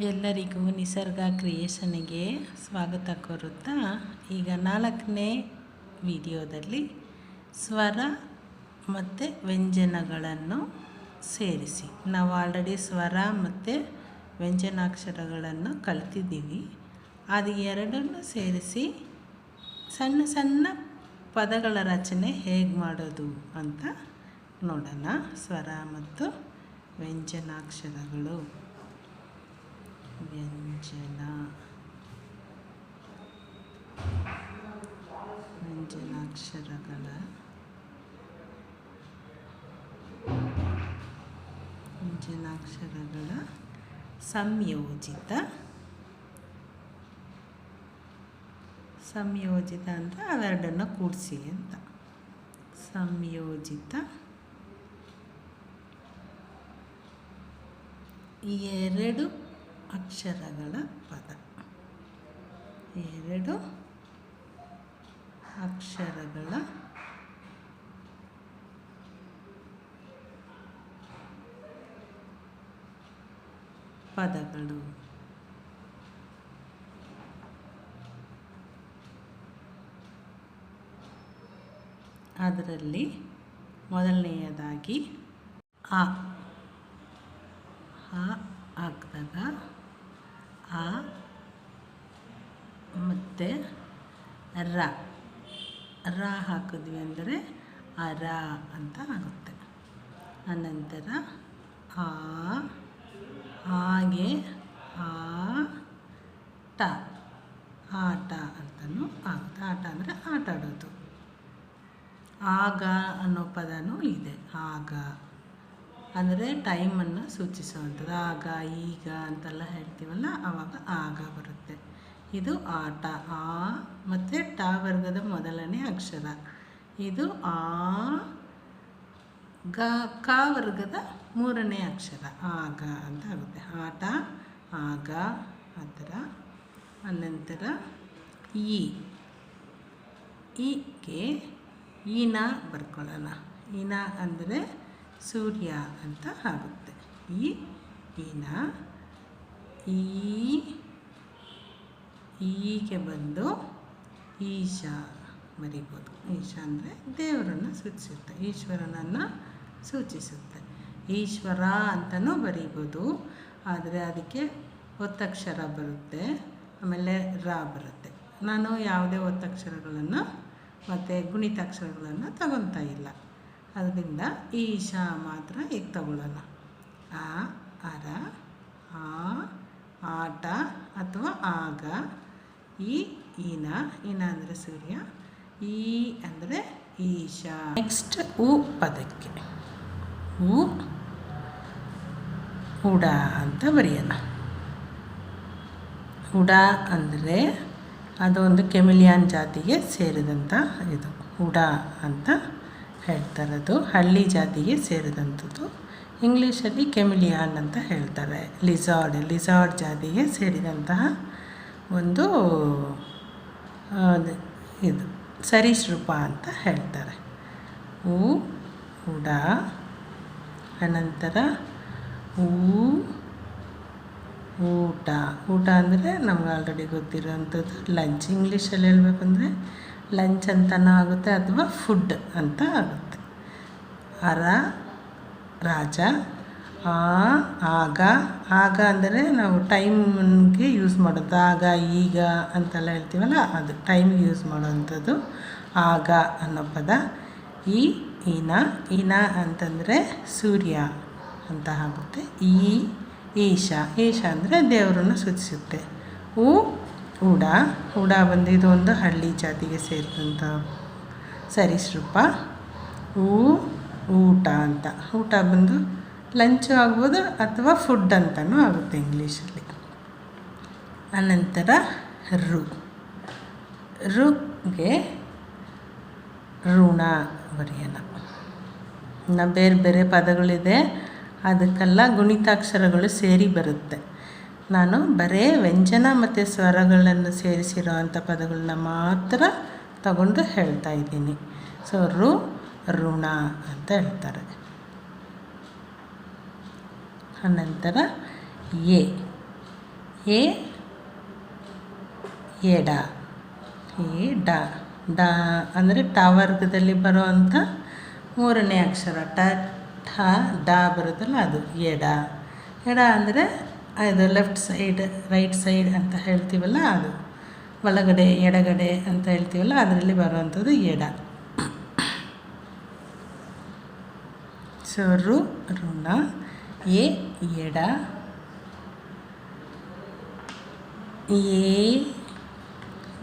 ಎಲ್ಲರಿಗೂ ನಿಸರ್ಗ ಕ್ರಿಯೇಷನ್ಗೆ ಸ್ವಾಗತ ಕೋರುತ್ತಾ, ಈಗ ನಾಲ್ಕನೇ ವಿಡಿಯೋದಲ್ಲಿ ಸ್ವರ ಮತ್ತು ವ್ಯಂಜನಗಳನ್ನು ಸೇರಿಸಿ. ನಾವು ಆಲ್ರೆಡಿ ಸ್ವರ ಮತ್ತು ವ್ಯಂಜನಾಕ್ಷರಗಳನ್ನು ಕಲ್ತಿದ್ದೀವಿ. ಅದು ಎರಡನ್ನು ಸೇರಿಸಿ ಸಣ್ಣ ಸಣ್ಣ ಪದಗಳ ರಚನೆ ಹೇಗೆ ಮಾಡೋದು ಅಂತ ನೋಡೋಣ. ಸ್ವರ ಮತ್ತು ವ್ಯಂಜನಾಕ್ಷರಗಳು. ವ್ಯಂಜನ ವ್ಯಂಜನಾಕ್ಷರಗಳ ವ್ಯಂಜನಾಕ್ಷರಗಳ ಸಂಯೋಜಿತ ಸಂಯೋಜಿತ ಅಂತ ಅವೆರಡನ್ನು ಕೂಡಿಸಿ ಅಂತ. ಸಂಯೋಜಿತ ಎರಡು ಅಕ್ಷರಗಳ ಪದ. ಎರಡು ಅಕ್ಷರಗಳ ಪದಗಳು. ಅದರಲ್ಲಿ ಮೊದಲನೆಯದಾಗಿ ಆ ಆ ಹಾಕಿದಾಗ ಆ ಮತ್ತು ರ. ರ ಹಾಕಿದ್ವಿ ಅಂದರೆ ಅರ ಅಂತ ಆಗುತ್ತೆ. ಅನಂತರ ಆ, ಹಾಗೆ ಆ, ಟ. ಆಟ ಅಂತಲೂ ಆಗುತ್ತೆ. ಆಟ ಅಂದರೆ ಆಟ ಆಡೋದು. ಆಗ ಅನ್ನೋ ಪದನೂ ಇದೆ. ಆಗ ಅಂದರೆ ಟೈಮನ್ನು ಸೂಚಿಸುವಂಥದ್ದು. ಆಗ, ಈಗ ಅಂತೆಲ್ಲ ಹೇಳ್ತೀವಲ್ಲ ಆವಾಗ ಆಗ ಬರುತ್ತೆ. ಇದು ಆಟ, ಆ ಮತ್ತು ಟ ವರ್ಗದ ಮೊದಲನೇ ಅಕ್ಷರ. ಇದು ಆ, ಗ, ಕ ವರ್ಗದ ಮೂರನೇ ಅಕ್ಷರ. ಆಗ ಅಂತ ಆಗುತ್ತೆ. ಆಟ ಆಗ ಆ ಥರ. ಅನಂತರ ಈ. ಈಗೆ ಈನ ಬರ್ಕೊಳ್ಳೋಣ. ಈನ ಅಂದರೆ ಸೂರ್ಯ ಅಂತ ಆಗುತ್ತೆ. ಈ, ಈನ, ಈ ಈಗೆ ಬಂದು ಈಶಾ ಬರಿಬೋದು. ಈಶಾ ಅಂದರೆ ದೇವರನ್ನು ಸೂಚಿಸುತ್ತೆ. ಈಶ್ವರನನ್ನು ಸೂಚಿಸುತ್ತೆ. ಈಶ್ವರ ಅಂತಲೂ ಬರೀಬೋದು. ಆದರೆ ಅದಕ್ಕೆ ಒತ್ತಕ್ಷರ ಬರುತ್ತೆ. ಆಮೇಲೆ ರ ಬರುತ್ತೆ. ನಾನು ಯಾವುದೇ ಒತ್ತಕ್ಷರಗಳನ್ನು ಮತ್ತು ಗುಣಿತಾಕ್ಷರಗಳನ್ನು ತಗೊತಾ ಇಲ್ಲ. ಅದರಿಂದ ಈಶಾ ಮಾತ್ರ ಈಗ ತಗೊಳ್ಳೋಣ ಆ, ಅರ, ಆ, ಆಟ ಅಥವಾ ಆಗ. ಈ ಈನ ಈನ ಅಂದರೆ ಸೂರ್ಯ, ಈ ಅಂದರೆ ಈಶಾ. ನೆಕ್ಸ್ಟ್ ಉ ಪದಕ್ಕೆ. ಉ, ಉಡ ಅಂತ ಬರೆಯೋಣ. ಉಡ ಅಂದರೆ ಅದೊಂದು ಕೆಮಿಲಿಯಾನ್ ಜಾತಿಗೆ ಸೇರಿದಂಥ ಇದು. ಉಡ ಅಂತ ಹೇಳ್ತಾರದು ಹಳ್ಳಿ ಜಾತಿಗೆ ಸೇರಿದಂಥದ್ದು ಇಂಗ್ಲೀಷಲ್ಲಿ ಕೆಮಿಲಿಯಾನ್ ಅಂತ ಹೇಳ್ತಾರೆ. ಲಿಸಾರ್ಡ್ ಲಿಸಾರ್ಡ್ ಜಾತಿಗೆ ಸೇರಿದಂತಹ ಒಂದು ಇದು, ಸರೀಸೃಪ ಅಂತ ಹೇಳ್ತಾರೆ. ಹೂ ಉಡ, ಅನಂತರ ಹೂ ಊಟ. ಊಟ ಅಂದರೆ ನಮ್ಗೆ ಆಲ್ರೆಡಿ ಗೊತ್ತಿರೋವಂಥದ್ದು ಲಂಚ್ ಇಂಗ್ಲೀಷಲ್ಲಿ ಹೇಳ್ಬೇಕಂದ್ರೆ ಲಂಚ್ ಅಂತಲೂ ಆಗುತ್ತೆ ಅಥವಾ ಫುಡ್ ಅಂತ ಆಗುತ್ತೆ. ಅರ, ರಾಜ ಆ, ಆಗ ಆಗ ಅಂದರೆ ನಾವು ಟೈಮ್ಗೆ ಯೂಸ್ ಮಾಡೋದು, ಆಗ, ಈಗ ಅಂತೆಲ್ಲ ಹೇಳ್ತೀವಲ್ಲ, ಅದು ಟೈಮ್ಗೆ ಯೂಸ್ ಮಾಡೋವಂಥದ್ದು, ಆಗ ಅನ್ನೋ ಪದ. ಈ, ಈನ ಈನ ಅಂತಂದರೆ ಸೂರ್ಯ ಅಂತ ಆಗುತ್ತೆ. ಈ ಈಶ ಈಶ ಅಂದರೆ ದೇವರನ್ನು ಸೂಚಿಸುತ್ತೆ. ಊ ಉಡ ಉಡ ಬಂದು ಇದು ಒಂದು ಹಳ್ಳಿ ಜಾತಿಗೆ ಸೇರಿದಂಥ ಸರೀಸೃಪ. ಊ, ಊಟ ಅಂತ. ಊಟ ಬಂದು ಲಂಚು ಆಗ್ಬೋದು ಅಥವಾ ಫುಡ್ ಅಂತಲೂ ಆಗುತ್ತೆ ಇಂಗ್ಲೀಷಲ್ಲಿ. ಅನಂತರ ರು. ರುಗೆ ಋಣ ಬರೆಯೋಣ ಇನ್ನು ಬೇರೆ ಬೇರೆ ಪದಗಳಿದೆ. ಅದಕ್ಕೆಲ್ಲ ಗುಣಿತಾಕ್ಷರಗಳು ಸೇರಿ ಬರುತ್ತೆ. ನಾನು ಬರೇ ವ್ಯಂಜನ ಮತ್ತು ಸ್ವರಗಳನ್ನು ಸೇರಿಸಿರೋ ಅಂಥ ಪದಗಳನ್ನ ಮಾತ್ರ ತಗೊಂಡು ಹೇಳ್ತಾ ಇದ್ದೀನಿ. ಸೊ ರು, ಋಣ ಅಂತ ಹೇಳ್ತಾರೆ. ಅನಂತರ ಎ. ಎ ಎಡ ಎ, ಡ. ಡ ಅಂದರೆ ಟ ವರ್ಗದಲ್ಲಿ ಬರುವಂಥ ಮೂರನೇ ಅಕ್ಷರ. ಟ, ಠ, ಡ ಬರುತ್ತಲ್ಲ ಅದು. ಎಡ ಎಡ ಅಂದರೆ ಅದು ಲೆಫ್ಟ್ ಸೈಡ್, ರೈಟ್ ಸೈಡ್ ಅಂತ ಹೇಳ್ತೀವಲ್ಲ ಅದು. ಒಳಗಡೆ, ಎಡಗಡೆ ಅಂತ ಹೇಳ್ತೀವಲ್ಲ ಅದರಲ್ಲಿ ಬರುವಂಥದ್ದು ಎಡ ಸೊ ರು ಋಣ. ಎ ಎಡ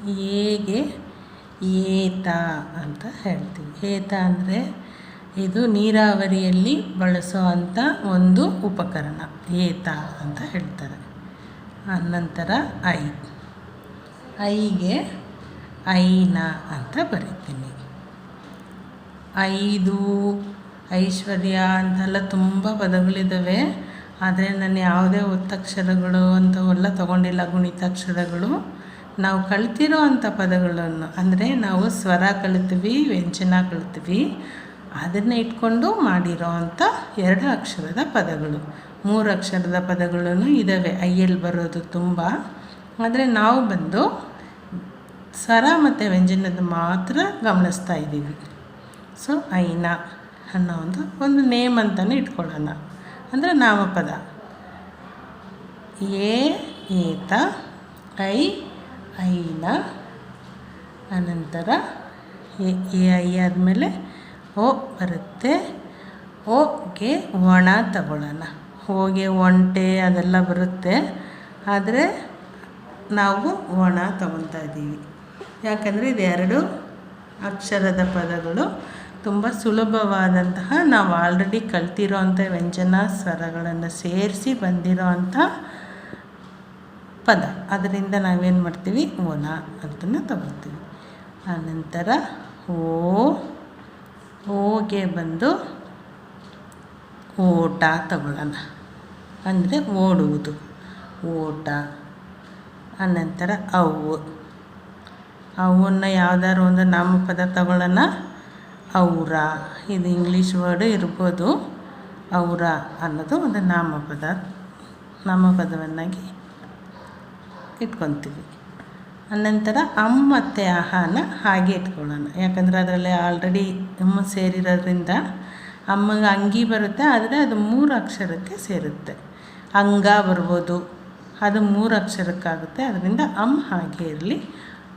ಏಗೆ ಏತ ಅಂತ ಹೇಳ್ತೀವಿ. ಏತ ಅಂದರೆ ಇದು ನೀರಾವರಿಯಲ್ಲಿ ಬಳಸುವಂಥ ಒಂದು ಉಪಕರಣ. ಏತ ಅಂತ ಹೇಳ್ತಾರೆ. ಅನಂತರ ಐ. ಐಗೆ ಐನ ಅಂತ ಬರೀತೀನಿ. ಐದು ಐಶ್ವರ್ಯ ಅಂತೆಲ್ಲ ತುಂಬ ಪದಗಳಿದ್ದಾವೆ ಆದರೆ ನಾನು ಯಾವುದೇ ಒತ್ತಕ್ಷರಗಳು ಅಂಥವೆಲ್ಲ ತೊಗೊಂಡಿಲ್ಲ, ಗುಣಿತಾಕ್ಷರಗಳು. ನಾವು ಕಲ್ತಿರೋ ಅಂಥ ಪದಗಳನ್ನು, ಅಂದರೆ ನಾವು ಸ್ವರ ಕಲಿತೀವಿ ವ್ಯಂಜನ ಕಲಿತೀವಿ ಅದನ್ನು ಇಟ್ಕೊಂಡು ಮಾಡಿರೋ ಅಂಥ ಎರಡು ಅಕ್ಷರದ ಪದಗಳು. ಮೂರು ಅಕ್ಷರದ ಪದಗಳೂ ಇದ್ದಾವೆ ಐಯಲ್ಲಿ ಬರೋದು ತುಂಬ. ಆದರೆ ನಾವು ಬಂದು ಸ್ವರ ಮತ್ತು ವ್ಯಂಜನದ ಮಾತ್ರ ಗಮನಿಸ್ತಾ ಇದ್ದೀವಿ. ಸೊ ಐನ. ಅನ್ನೋ ಒಂದು ಒಂದು ನೇಮ್ ಅಂತಲೇ ಇಟ್ಕೊಳ್ಳೋಣ. ಅಂದರೆ ನಾಮಪದ. ಏ ಏತ, ಐ, ಐನ, ಅನಂತರ ಎ ಎ, ಐ ಆದಮೇಲೆ ಓ ಬರುತ್ತೆ. ಓಗೆ ಒಣ ತಗೊಳ್ಳೋಣ. ಹೋಗೆ ಒಂಟೆ ಅದೆಲ್ಲ ಬರುತ್ತೆ. ಆದರೆ ನಾವು ಒಣ ತಗೊತಾ ಇದ್ದೀವಿ. ಯಾಕಂದರೆ ಇದೆರಡು ಅಕ್ಷರದ ಪದಗಳು. ತುಂಬ ಸುಲಭವಾದಂತಹ ನಾವು ಆಲ್ರೆಡಿ ಕಲ್ತಿರೋ ಅಂಥ ವ್ಯಂಜನ ಸ್ವರಗಳನ್ನು ಸೇರಿಸಿ ಬಂದಿರೋ ಪದ. ಅದರಿಂದ ನಾವೇನು ಮಾಡ್ತೀವಿ? ಓನ ಅಂತಲೂ ತಗೊಳ್ತೀವಿ. ಆನಂತರ ಓ, ಓಗೆ ಬಂದು ಓಟ ತಗೊಳ್ಳೋಣ. ಅಂದರೆ ಓಡುವುದು. ಓಟ. ಅನಂತರ ಅವು. ಅವನ್ನ ಯಾವ್ದಾದ್ರು ಒಂದು ನಾಮಪದ ತಗೊಳ್ಳೋಣ. ಔರ. ಇದು ಇಂಗ್ಲೀಷ್ ವರ್ಡ್ ಇರ್ಬೋದು. ಔರ ಅನ್ನೋದು ಒಂದು ನಾಮಪದ, ನಾಮಪದವನ್ನಾಗಿ ಇಟ್ಕೊತೀವಿ. ಅನಂತರ ಅಮ್ ಮತ್ತು ಅಹನ ಹಾಗೆ ಇಟ್ಕೊಳ್ಳೋಣ. ಯಾಕಂದರೆ ಅದರಲ್ಲಿ ಆಲ್ರೆಡಿ ಅಮ್ಮ ಸೇರಿರೋದ್ರಿಂದ ಅಮ್ಮಗೆ ಅಂಗಿ ಬರುತ್ತೆ, ಆದರೆ ಅದು ಮೂರು ಅಕ್ಷರಕ್ಕೆ ಸೇರುತ್ತೆ. ಅಂಗ ಬರ್ಬೋದು. ಅದು ಮೂರು ಅಕ್ಷರಕ್ಕಾಗುತ್ತೆ. ಅದರಿಂದ ಅಮ್ ಹಾಗೆ ಇರಲಿ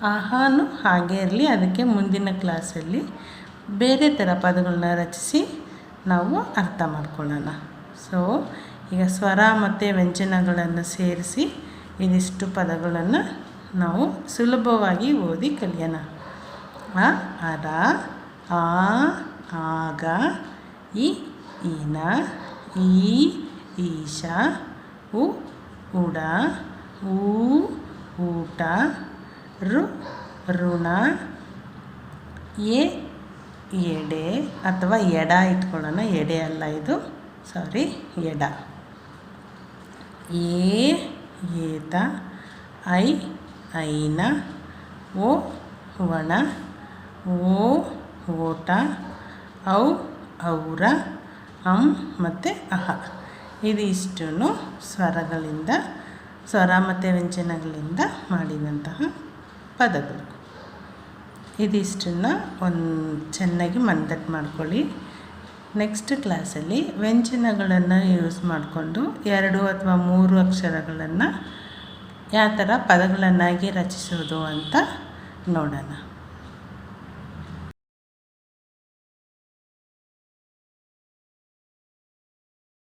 ಆಹಾನು ಹಾಗೆ ಇರಲಿ. ಅದಕ್ಕೆ ಮುಂದಿನ ಕ್ಲಾಸಲ್ಲಿ ಬೇರೆ ಥರ ಪದಗಳನ್ನ ರಚಿಸಿ ನಾವು ಅರ್ಥ ಮಾಡ್ಕೊಳ್ಳೋಣ. ಸೊ ಈಗ ಸ್ವರ ಮತ್ತು ವ್ಯಂಜನಗಳನ್ನು ಸೇರಿಸಿ ಇದಿಷ್ಟು ಪದಗಳನ್ನು ನಾವು ಸುಲಭವಾಗಿ ಓದಿ ಕಲಿಯೋಣ. ಆ ಅರ ಆ ಆಗ ಇ ಈನ ಈ, ಈಶ, ಉ, ಉಡ, ಊ, ಊಟ, ರು, ಋಣ, ಎ ಎಡೆ ಅಥವಾ ಎಡ ಇಟ್ಕೊಳ್ಳೋಣ. ಎಡೆ ಅಲ್ಲ ಇದು. ಸಾರಿ ಎಡ. ಏ ಏತ, ಐ, ಐನ, ಓ ಒಣ ಓ, ಓಟ, ಔ, ಔರ, ಅಂ ಮತ್ತು ಅಹ. ಇದಿಷ್ಟು ಸ್ವರಗಳಿಂದ, ಸ್ವರ ಮತ್ತು ವ್ಯಂಜನಗಳಿಂದ ಮಾಡಿದಂತಹ ಪದಗಳು. ಇದಿಷ್ಟನ್ನು ಒಂದು ಚೆನ್ನಾಗಿ ಮನದಟ್ಟು ಮಾಡ್ಕೊಳ್ಳಿ. ನೆಕ್ಸ್ಟ್ ಕ್ಲಾಸಲ್ಲಿ ವ್ಯಂಜನಗಳನ್ನು ಯೂಸ್ ಮಾಡಿಕೊಂಡು ಎರಡು ಅಥವಾ ಮೂರು ಅಕ್ಷರಗಳನ್ನು ಯಾವ ಥರ ಪದಗಳನ್ನಾಗಿ ರಚಿಸೋದು ಅಂತ ನೋಡೋಣ.